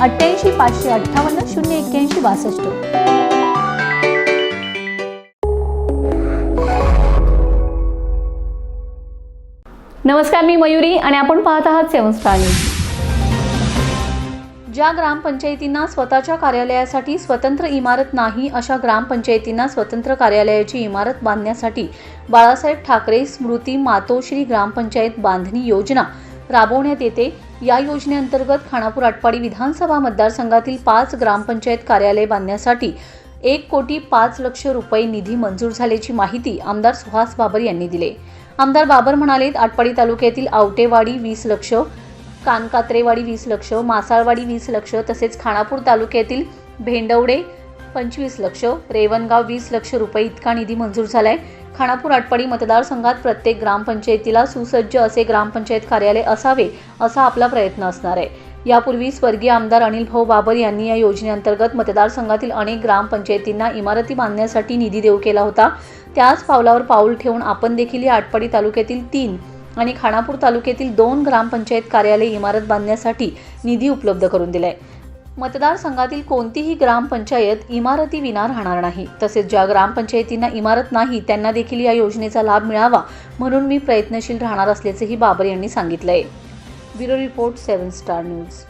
अठ्ठ्याऐंशी पाचशे अठ्ठावन्न शून्य एक्क्याऐंशी बासष्ट. नमस्कार मी मयुरी आणि आपण पाहत आहात सेवन स्टार न्यूज. ज्या ग्रामपंचायतींना स्वतःच्या कार्यालयासाठी स्वतंत्र इमारत नाही अशा ग्रामपंचायतींना स्वतंत्र कार्यालयाची इमारत बांधण्यासाठी बाळासाहेब ठाकरे स्मृती मातोश्री ग्रामपंचायत बांधणी योजना राबवण्यात येते. या योजनेअंतर्गत खानापूर आटपाडी विधानसभा मतदारसंघातील पाच ग्रामपंचायत कार्यालय बांधण्यासाठी एक कोटी पाच लक्ष रुपये निधी मंजूर झाल्याची माहिती आमदार सुहास बाबर यांनी दिली. आमदार बाबर म्हणाले आटपाडी तालुक्यातील आवटेवाडी वीस लक्ष कानकात्रेवाडी वीस लक्ष मासाळवाडी वीस लक्ष तसेच खानापूर तालुक्यातील भेंडवडे पंचवीस लक्ष रेवणगाव वीस लक्ष रुपये इतका निधी मंजूर झाला आहे खानापूर आटपाडी मतदारसंघात प्रत्येक ग्रामपंचायतीला सुसज्ज असे ग्रामपंचायत कार्यालय असावे असा आपला प्रयत्न असणार आहे. यापूर्वी स्वर्गीय आमदार अनिल भाऊ बाबर यांनी या योजनेअंतर्गत मतदारसंघातील अनेक ग्रामपंचायतींना इमारती बांधण्यासाठी निधी देऊ केला होता. त्याच पावलावर पाऊल ठेवून आपण देखील या आटपाडी तालुक्यातील तीन आणि खानापूर तालुक्यातील दोन ग्रामपंचायत कार्यालय इमारत बांधण्यासाठी निधी उपलब्ध करून दिलाय. मतदारसंघातील कोणतीही ग्रामपंचायत इमारती विना राहणार नाही. तसेच ज्या ग्रामपंचायतींना इमारत नाही त्यांना देखील या योजनेचा लाभ मिळावा म्हणून मी प्रयत्नशील राहणार असल्याचेही बाबर यांनी सांगितलंय. Bureau report seven star news.